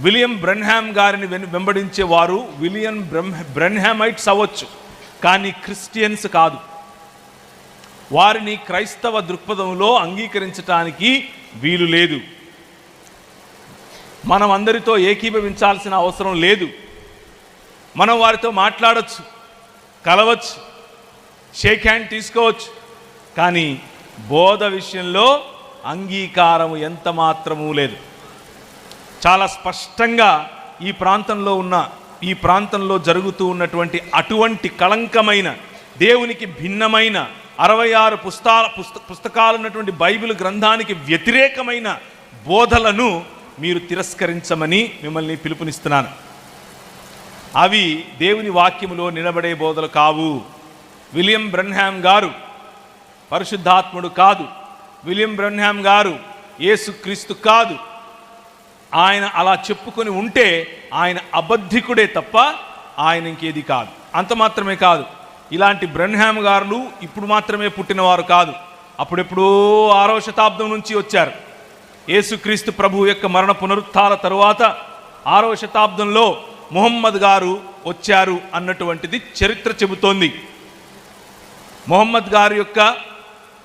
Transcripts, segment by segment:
William Branham గారిని వెంబడించే వారు విలియం బ్రెన్హామైట్స్ అవ్వచ్చు కానీ క్రిస్టియన్స్ కాదు. వారిని క్రైస్తవ దృక్పథంలో అంగీకరించటానికి వీలు లేదు. మనం అందరితో ఏకీభవించాల్సిన అవసరం లేదు. మనం వారితో మాట్లాడచ్చు కలవచ్చు షేక్ హ్యాండ్ తీసుకోవచ్చు కానీ బోధ విషయంలో అంగీకారం ఎంత మాత్రమూ లేదు. చాలా స్పష్టంగా ఈ ప్రాంతంలో ఉన్న ఈ ప్రాంతంలో జరుగుతూ ఉన్నటువంటి అటువంటి కళంకమైన దేవునికి భిన్నమైన అరవై ఆరు పుస్తాల పుస్త పుస్తకాలు ఉన్నటువంటి బైబిల్ గ్రంథానికి వ్యతిరేకమైన బోధలను మీరు తిరస్కరించమని మిమ్మల్ని పిలుపునిస్తున్నాను. అవి దేవుని వాక్యములో నిలబడే బోధలు కావు. విలియం బ్రన్హామ్ గారు పరిశుద్ధాత్ముడు కాదు. విలియం బ్రన్హామ్ గారు యేసుక్రీస్తు కాదు. ఆయన అలా చెప్పుకొని ఉంటే ఆయన అబద్ధికుడే తప్ప ఆయన ఇంకేది కాదు. అంత మాత్రమే కాదు. ఇలాంటి బ్రన్హామ్ గారులు ఇప్పుడు మాత్రమే పుట్టినవారు కాదు. అప్పుడెప్పుడో ఆరవ శతాబ్దం నుంచి వచ్చారు. యేసుక్రీస్తు ప్రభు యొక్క మరణ పునరుత్థాల తరువాత ఆరవ శతాబ్దంలో ముహమ్మద్ గారు వచ్చారు అన్నటువంటిది చరిత్ర చెబుతోంది. మొహమ్మద్ గారి యొక్క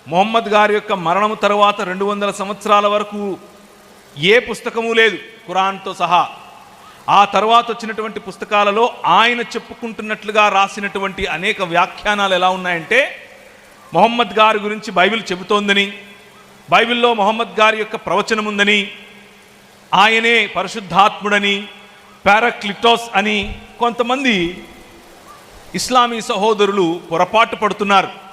మొహమ్మద్ గారి యొక్క మరణం తర్వాత రెండు వందల సంవత్సరాల వరకు ఏ పుస్తకము లేదు ఖురాన్తో సహా. ఆ తర్వాత వచ్చినటువంటి పుస్తకాలలో ఆయన చెప్పుకుంటున్నట్లుగా రాసినటువంటి అనేక వ్యాఖ్యానాలు ఎలా ఉన్నాయంటే మొహమ్మద్ గారి గురించి బైబిల్ చెబుతోందని బైబిల్లో మొహమ్మద్ గారి యొక్క ప్రవచనం ఉందని ఆయనే పరిశుద్ధాత్ముడని పారాక్లిటోస్ అని కొంతమంది ఇస్లామీ సహోదరులు పొరపాటు పడుతున్నారు.